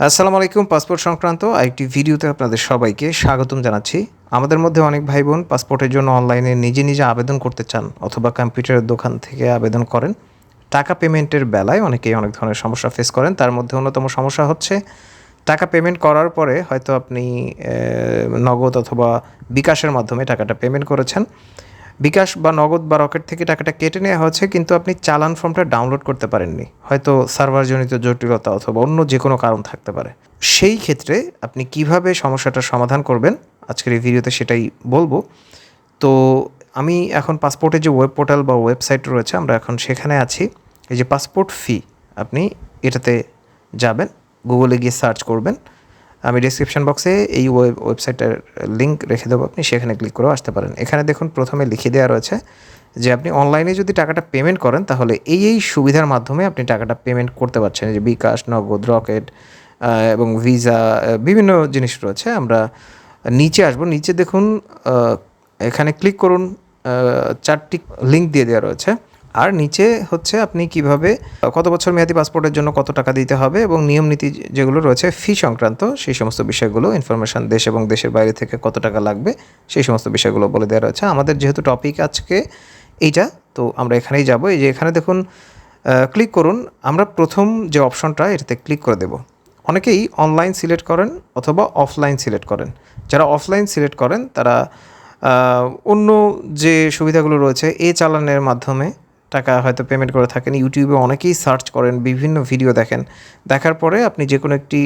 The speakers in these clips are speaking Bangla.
আসসালামু আলাইকুম, পাসপোর্ট সংক্রান্ত আরেকটি ভিডিওতে আপনাদের সবাইকে স্বাগতম জানাচ্ছি। আমাদের মধ্যে অনেক ভাই বোন পাসপোর্টের জন্য অনলাইনে নিজে নিজে আবেদন করতে চান অথবা কম্পিউটারের দোকান থেকে আবেদন করেন। টাকা পেমেন্টের বেলায় অনেকেই অনেক ধরনের সমস্যা ফেস করেন। তার মধ্যে অন্যতম সমস্যা হচ্ছে, টাকা পেমেন্ট করার পরে হয়তো আপনি নগদ অথবা বিকাশের মাধ্যমে টাকাটা পেমেন্ট করেছেন। বিকাশ বা নগদ বা রকেট থেকে টাকাটা কেটে নেওয়া হয়েছে, কিন্তু আপনি চালান ফর্মটা ডাউনলোড করতে পারেননি। হয়তো সার্ভারজনিত জটিলতা অথবা অন্য যে কোনো কারণ থাকতে পারে। সেই ক্ষেত্রে আপনি কীভাবে সমস্যাটার সমাধান করবেন, আজকের এই ভিডিওতে সেটাই বলব। তো আমি এখন পাসপোর্টের যে ওয়েব পোর্টাল বা ওয়েবসাইট রয়েছে, আমরা এখন সেখানে আছি। এই যে পাসপোর্ট ফি, আপনি এটাতে যাবেন, গুগলে গিয়ে সার্চ করবেন। আমি ডিসক্রিপশন বক্সে এই ওয়েব ওয়েবসাইটের লিঙ্ক রেখে দেবো, আপনি সেখানে ক্লিক করেও আসতে পারেন। এখানে দেখুন প্রথমে লিখে দেওয়া রয়েছে যে আপনি অনলাইনে যদি টাকাটা পেমেন্ট করেন, তাহলে এই এই সুবিধার মাধ্যমে আপনি টাকাটা পেমেন্ট করতে পারছেন। যে বিকাশ, নগদ, রকেট এবং ভিসা বিভিন্ন জিনিস রয়েছে। আমরা নিচে আসব। নিচে দেখুন এখানে ক্লিক করুন চারটি লিঙ্ক দিয়ে দেওয়া রয়েছে। আর নিচে হচ্ছে আপনি কীভাবে, কত বছর মেয়াদি পাসপোর্টের জন্য কত টাকা দিতে হবে এবং নিয়ম নীতি যেগুলো রয়েছে ফি সংক্রান্ত, সেই সমস্ত বিষয়গুলো ইনফরমেশন দেশ এবং দেশের বাইরে থেকে কত টাকা লাগবে, সেই সমস্ত বিষয়গুলো বলে দেওয়া রয়েছে। আমাদের যেহেতু টপিক আজকে এইটা, তো আমরা এখানেই যাব। এই যে এখানে দেখুন ক্লিক করুন। আমরা প্রথম যে অপশনটা এটাতে ক্লিক করে দেব। অনেকেই অনলাইন সিলেক্ট করেন অথবা অফলাইন সিলেক্ট করেন। যারা অফলাইন সিলেক্ট করেন, তারা অন্য যে সুবিধাগুলো রয়েছে, এ চালানের মাধ্যমে টাকা হয়তো পেমেন্ট করে থাকেন। ইউটিউবে অনেকেই সার্চ করেন, বিভিন্ন ভিডিও দেখেন। দেখার পরে আপনি যে কোনো একটি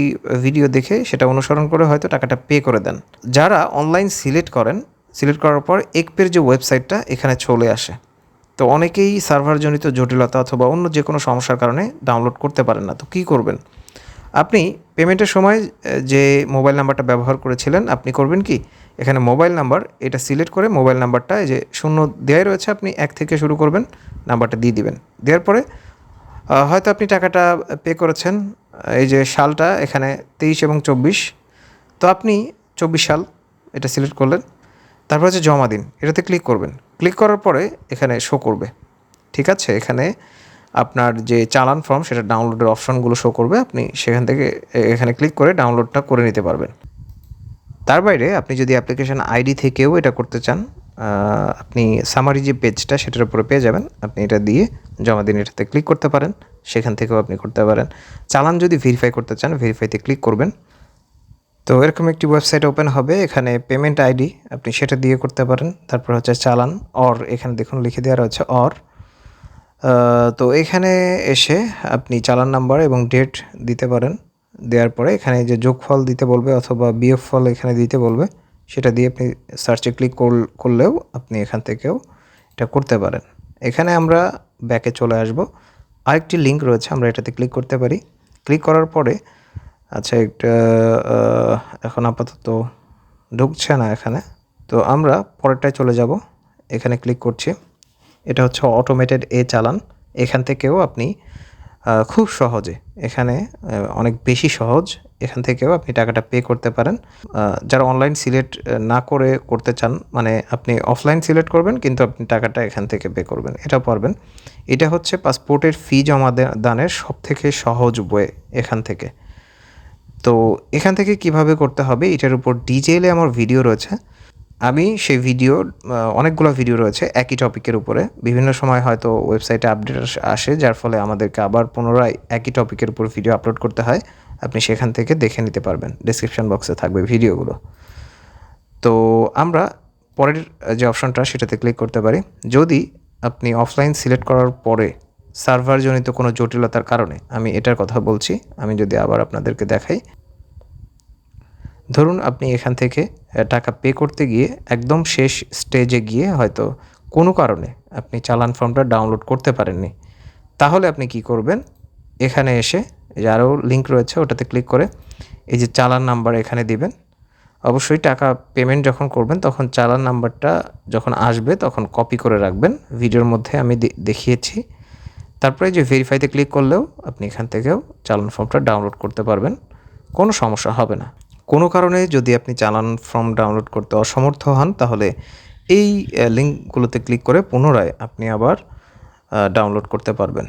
ভিডিও দেখে সেটা অনুসরণ করে হয়তো টাকাটা পে করে দেন। যারা অনলাইন সিলেক্ট করেন সিলেক্ট করার পর একপের যে ওয়েবসাইটটা এখানে চলে আসে। তো অনেকেই সার্ভারজনিত জটিলতা অথবা অন্য যে কোনো সমস্যার কারণে ডাউনলোড করতে পারেন না। তো কী করবেন? আপনি পেমেন্টের সময় যে মোবাইল নাম্বারটা ব্যবহার করেছিলেন, আপনি করবেন কি? এখানে মোবাইল নাম্বার, এটা সিলেক্ট করে মোবাইল নাম্বারটা এই যে শূন্য দেওয়াই রয়েছে, আপনি এক থেকে শুরু করবেন, নাম্বারটা দিয়ে দিবেন। দেওয়ার পরে হয়তো আপনি টাকাটা পে করেছেন, এই যে সালটা এখানে তেইশ এবং চব্বিশ, তো আপনি চব্বিশ সাল এটা সিলেক্ট করলেন, তারপর হচ্ছে জমা দিন, এটাতে ক্লিক করবেন। ক্লিক করার পরে এখানে শো করবে। ঠিক আছে? এখানে আপনার যে চালান ফর্ম সেটা ডাউনলোডের অপশনগুলো শো করবে, আপনি সেখান থেকে এখানে ক্লিক করে ডাউনলোডটা করে নিতে পারবেন। তার বাইরে আপনি যদি অ্যাপ্লিকেশন আইডি থেকেও এটা করতে চান আপনি সামারি যে পেজটা সেটার উপরে পেয়ে যাবেন। আপনি এটা দিয়ে জমা দিন, এটাতে ক্লিক করতে পারেন, সেখান থেকেও আপনি করতে পারেন। চালান যদি ভেরিফাই করতে চান ভেরিফাইতে ক্লিক করবেন। তো এরকম একটি ওয়েবসাইট ওপেন হবে, এখানে পেমেন্ট আইডি আপনি সেটা দিয়ে করতে পারেন। তারপর হচ্ছে চালান অর এখানে দেখুন লিখে দেওয়া রয়েছে অর তো এখানে এসে আপনি চালান নাম্বার এবং ডেট দিতে পারেন। দেওয়ার পরে এখানে যে যোগফল দিতে বলবে অথবা বিয়োগ ফল এখানে দিতে বলবে, সেটা দিয়ে আপনি সার্চে ক্লিক করলেও আপনি এখান থেকেও এটা করতে পারেন। এখানে আমরা ব্যাকে চলে আসব। আরেকটি লিঙ্ক রয়েছে, আমরা এটাতে ক্লিক করতে পারি। ক্লিক করার পরে আচ্ছা একটা এখন আপাতত ঢুকছে না এখানে। তো আমরা পরেরটায় চলে যাব। এখানে ক্লিক করছি। এটা হচ্ছে অটোমেটেড এ চালান। এখান থেকেও আপনি খুব সহজে। এখানে অনেক বেশি সহজ। এখান থেকেও আপনি টাকাটা পে করতে পারেন। যারা অনলাইন সিলেক্ট না করে করতে চান মানে আপনি অফলাইন সিলেক্ট করবেন, কিন্তু আপনি টাকাটা এখান থেকে পে করবেন। এটা পারবেন। এটা হচ্ছে পাসপোর্টের ফি জমা দানের সব থেকে সহজ ওয়ে এখান থেকে। তো এখান থেকে কীভাবে করতে হবে, এটার উপর ডিটেইলে আমার ভিডিও রয়েছে। আমি সেই ভিডিও অনেকগুলো ভিডিও রয়েছে একই টপিকের উপরে। বিভিন্ন সময় হয়তো ওয়েবসাইটে আপডেট আসে যার ফলে আমাদেরকে আবার পুনরায় একই টপিকের উপর ভিডিও আপলোড করতে হয়। আপনি সেখান থেকে দেখে নিতে পারবেন। ডিসক্রিপশন বক্সে থাকবে ভিডিওগুলো তো আমরা পরের যে অপশনটা সেটাতে ক্লিক করতে পারি। যদি আপনি অফলাইন সিলেক্ট করার পরে সার্ভারজনিত কোনো জটিলতার কারণে, আমি এটার কথা বলছি, আমি যদি আবার আপনাদেরকে দেখাই। ধরুন আপনি এখান থেকে টাকা পে করতে গিয়ে একদম শেষ স্টেজে গিয়ে হয়তো কোনো কারণে আপনি চালান ফর্মটা ডাউনলোড করতে পারেননি। তাহলে আপনি কি করবেন? এখানে এসে যে আরও লিঙ্ক রয়েছে, ওটাতে ক্লিক করে এই যে চালান নাম্বার এখানে দিবেন। অবশ্যই টাকা পেমেন্ট যখন করবেন, তখন চালান নাম্বারটা যখন আসবে, তখন কপি করে রাখবেন। ভিডিওর মধ্যে আমি দেখিয়েছি। তারপরে যে ভেরিফাইতে ক্লিক করলেও আপনি এখান থেকেও চালান ফর্মটা ডাউনলোড করতে পারবেন। কোনো সমস্যা হবে না। কোনো কারণে যদি আপনি চালান ফর্ম ডাউনলোড করতে অসমর্থ হন, তাহলে এই লিঙ্কগুলোতে ক্লিক করে পুনরায় আপনি আবার ডাউনলোড করতে পারবেন।